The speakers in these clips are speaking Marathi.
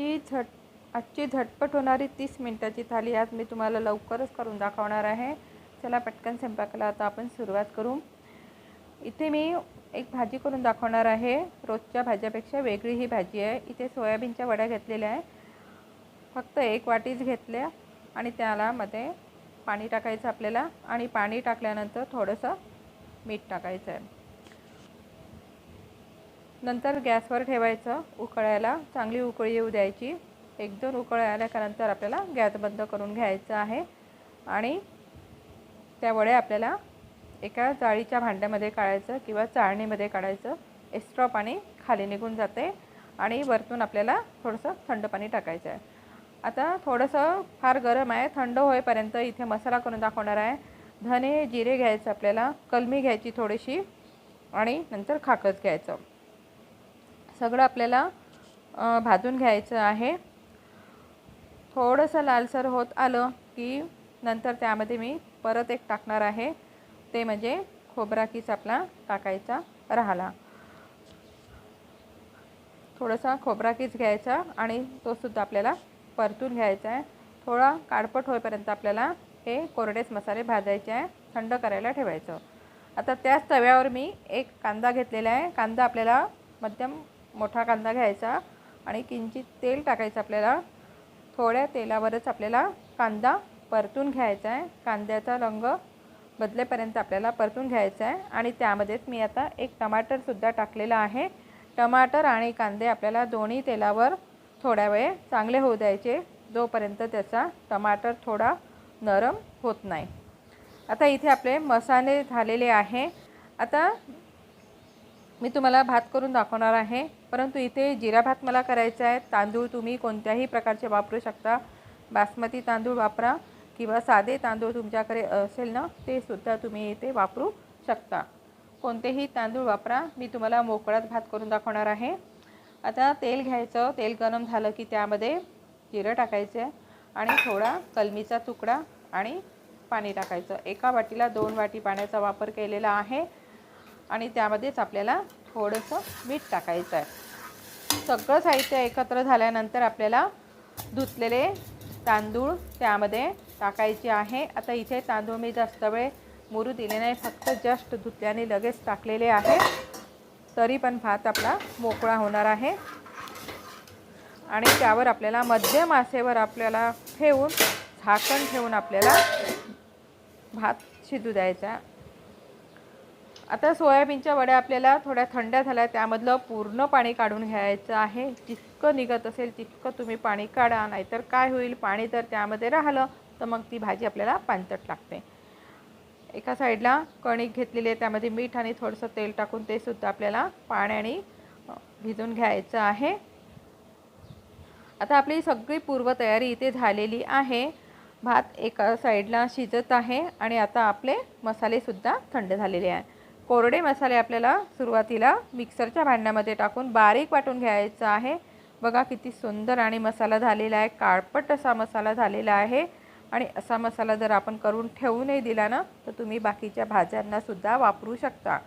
आजची झट आजची झटपट होणारी तीस मिनटाची थाली आज मी तुम्हाला लवकरच करून दाखवणार आहे. चला पटकन स्वयंपाकाला आता आपण सुरुवात करू. इथे मी एक भाजी करून दाखवणार आहे. रोजच्या भाज्यापेक्षा वेगळी ही भाजी आहे. इथे सोयाबीनच्या वड्या घेतलेल्या आहे फक्त एक वाटीच घेतल्या आणि त्याला मध्ये पाणी टाकायचं आपल्याला आणि पाणी टाकल्यानंतर थोडंसं मीठ टाकायचं आहे. नंतर गॅसवर ठेवायचं उकळायला. चांगली उकळी येऊ द्यायची. एक दोन उकळी आल्यानंतर आपल्याला गॅस बंद करून घ्यायचं आहे. आणि त्यामुळे आपल्याला एका जाळीच्या भांड्यामध्ये काढायचं किंवा चाळणीमध्ये काढायचं. एक्स्ट्रा पाणी खाली निघून जाते आणि वरतून आपल्याला थोडंसं थंड पाणी टाकायचं आहे. आता थोडंसं फार गरम आहे. थंड होईपर्यंत इथे मसाला करून दाखवणार आहे. धने जिरे घ्यायचं आपल्याला. कलमी घ्यायची थोडीशी. आणि नंतर खाकच घ्यायचं. सगळं आपल्याला भाजून घ्यायचं आहे. थोडंसं लालसर होत आलं की नंतर त्यामध्ये मी परत एक टाकणार आहे. ते म्हणजे खोबरा किस आपला टाकायचा राहिला. थोडासा खोबरा किस घ्यायचा आणि तोसुद्धा आपल्याला परतून घ्यायचा आहे. थोडा काळपट होईपर्यंत आपल्याला हे कोरडेच मसाले भाजायचे आहे थंड करायला ठेवायचं. आता त्याच तव्यावर मी एक कांदा घेतलेला आहे. कांदा आपल्याला मध्यम मोठा कांदा घ्यायचा आणि किंचित तेल टाकायचं आपल्याला. थोड्या तेलावरच आपल्याला कांदा परतून घ्यायचा आहे. कांद्याचा रंग बदलेपर्यंत आपल्याला परतून घ्यायचा आहे. आणि त्यामध्येच मी आता एक टमाटरसुद्धा टाकलेला आहे. टमाटर आणि कांदे आपल्याला दोन्ही तेलावर थोड्या वेळ चांगले होऊ द्यायचे. जोपर्यंत त्याचा टमाटर थोडा नरम होत नाही. आता इथे आपले मसाले झालेले आहे. आता मी तुम्हाला भात करून दाखवणार आहे. परंतु इथे जिरा भात मला करायचा आहे. तांदूळ तुम्ही कोणत्याही प्रकारचे वापरू शकता. बासमती तांदूळ वापरा किंवा साधे तांदूळ तुमच्याकडे असेल ना ते सुद्धा तुम्ही इथे वापरू शकता. कोणतेही तांदूळ वापरा. मी तुम्हाला मोकळाच भात करून दाखवणार आहे. आता तेल घ्यायचं. तेल गरम झालं की त्यामध्ये जिरं टाकायचं आणि थोडा कलमीचा तुकडा आणि पाणी टाकायचं. एका वाटीला दोन वाटी पाण्याचा वापर केलेला आहे आणि त्यामध्येच आपल्याला थोडंसं मीठ टाकायचं आहे. सगळं साहित्य एकत्र झाल्यानंतर आपल्याला धुतलेले तांदूळ त्यामध्ये टाकायचे आहे. आता इथे तांदूळ मी जास्त वेळ मुरू दिले नाही फक्त जस्ट धुतल्याने लगेच टाकलेले आहे. तरी पण भात आपला मोकळा होणार आहे. आणि त्यावर आपल्याला मध्यम आसेवर आपल्याला ठेवून झाकण ठेवून आपल्याला भात शिजू द्यायचा. आता सोयाबीनच्या वड्या आपल्याला थोड्या थंड्या झाल्या त्यामधलं पूर्ण पाणी काढून घ्यायचं आहे. जितकं निघत असेल तितकं तुम्ही पाणी काढा नाहीतर काय होईल? पाणी जर त्यामध्ये राहिलं तर मग ती भाजी आपल्याला पानचट लागते. एका साईडला कणिक घेतलेली आहे त्यामध्ये मीठ आणि थोडंसं तेल टाकून ते सुद्धा आपल्याला पाण्याने भिजून घ्यायचं आहे. आता आपली सगळी पूर्वतयारी इथे झालेली आहे. भात एका साईडला शिजत आहे आणि आता आपले मसालेसुद्धा थंड झालेले आहे. कोरडे मसाले आपल्याला सुरुवातीला मिक्सरच्या भांड्यामध्ये टाकून बारीक वाटून घ्यायचं आहे. बघा किती सुंदर आणि मसाला झालेला आहे. काळपट असा मसाला झालेला आहे. आणि असा मसाला जर आपण करून ठेवूनही दिला ना तर तुम्ही बाकीच्या भाज्यांनासुद्धा वापरू शकता.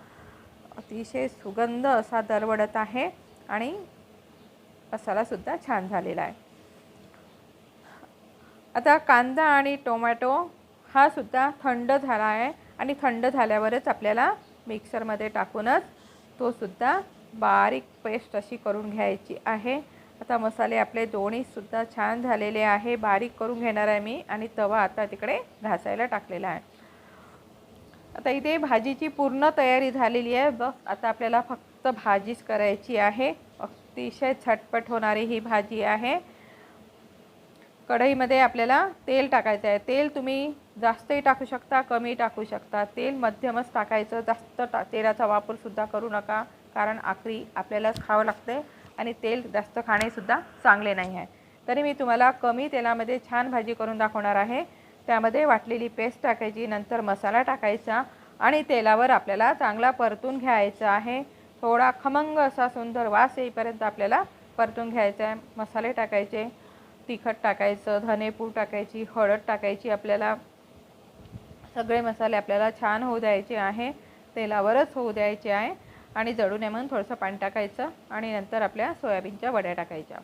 अतिशय सुगंध असा दरवडत आहे आणि मसालासुद्धा छान झालेला आहे. आता कांदा आणि टोमॅटो हा सुद्धा थंड झाला आहे आणि थंड झाल्यावरच आपल्याला मिक्सरमध्ये टाकूनच तो सुद्धा बारीक पेस्ट अशी करून घ्यायची आहे. आता मसाले आपले दोन्हीसुद्धा छान झालेले आहे. बारीक करून घेणार आहे मी आणि तवा आता तिकडे घासायला टाकलेला आहे. आता इथे भाजीची पूर्ण तयारी झालेली आहे. बघ आता आपल्याला फक्त भाजीच करायची आहे. अतिशय झटपट होणारी ही भाजी आहे. कढईमध्ये आपल्याला तेल टाकायचं आहे. तेल तुम्ही जास्तही टाकू शकता कमी टाकू शकता. तेल मध्यमच टाकायचं. जास्त टा तेलाचा वापरसुद्धा करू नका कारण आखरी आपल्यालाच खावं लागते आणि तेल जास्त खाणेसुद्धा चांगले नाही आहे. तरी मी तुम्हाला कमी तेलामध्ये छान भाजी करून दाखवणार आहे. त्यामध्ये वाटलेली पेस्ट टाकायची नंतर मसाला टाकायचा आणि तेलावर आपल्याला चांगला परतून घ्यायचा आहे. थोडा खमंग असा सुंदर वास येईपर्यंत आपल्याला परतून घ्यायचा आहे. मसाले टाकायचे. तिखट टाकायचं धनेपूड टाकायची हळद टाकायची आपल्याला सगळे मसाले आपल्याला छान होऊ द्यायचे आहे तेलावरच होऊ द्यायचे आहे. आणि जळू नये म्हणून थोडंसं पाणी टाकायचं आणि नंतर आपल्या सोयाबीनच्या वड्या टाकायच्या.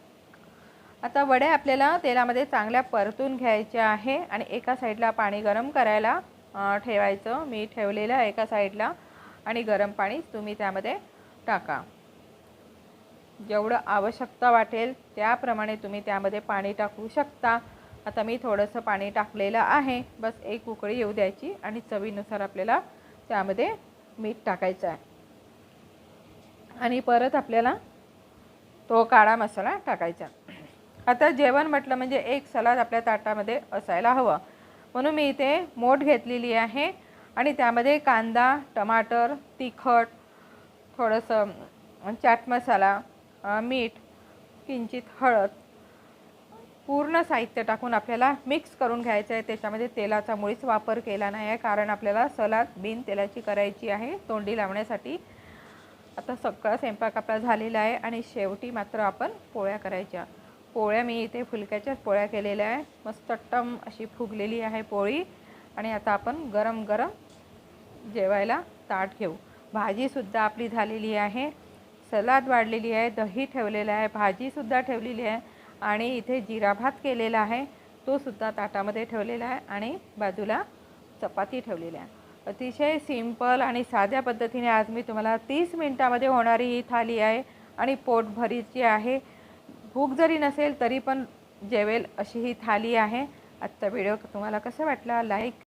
आता वड्या आपल्याला तेलामध्ये चांगल्या परतून घ्यायच्या आहे आणि एका साईडला पाणी गरम करायला ठेवायचं. मी ठेवलेलं एका साईडला आणि गरम पाणी तुम्ही त्यामध्ये टाका. जेवढं आवश्यकता वाटेल त्याप्रमाणे तुम्ही त्यामध्ये पाणी टाकू शकता. आता मी थोडंसं पाणी टाकलेलं आहे. बस एक उकळी येऊ द्यायची आणि चवीनुसार आपल्याला त्यामध्ये मीठ टाकायचं आहे. आणि परत आपल्याला तो काळा मसाला टाकायचा आता जेवण म्हटलं म्हणजे एक सलाद आपल्या ताटामध्ये असायला हवं. म्हणून मी इथे मोठ घेतलेली आहे आणि त्यामध्ये कांदा टमाटर तिखट थोडंसं चाट मसाला मीठ किंचित हळद पूर्ण साहित्य टाकून आपल्याला मिक्स करून घ्यायचं आहे. त्याच्यामध्ये तेलाचा मुळीच वापर केला नाही आहे. कारण आपल्याला सलाद बिन तेलाची करायची आहे. तोंडी लावण्यासाठी आता सगळा स्वयंपाक आपला झालेला आहे. आणि शेवटी मात्र आपण पोळ्या करायच्या. पोळ्या मी इथे फुलक्याच्याच पोळ्या केलेल्या आहे. मस्त टम अशी फुगलेली आहे पोळी. आणि आता आपण गरम गरम जेवायला ताट घेऊ. भाजीसुद्धा आपली झालेली आहे. सलाद वाढलेली आहे दही ठेवलेलं आहे भाजीसुद्धा ठेवलेली आहे आणि इथे जिरा भात केलेला आहे. तो सुद्धा ताटामध्ये ठेवलेला आहे आणि बाजूला चपाती ठेवलेली आहे. अतिशय सिंपल आणि साध्या पद्धतीने आज मी तुम्हाला तीस मिनटामध्ये होणारी ही थाली आहे आणि पोटभरीची आहे. भूक जरी नसेल तरी पण जेवेल अशी ही थाली आहे. आजचा व्हिडिओ तुम्हाला कसा वाटला? लाईक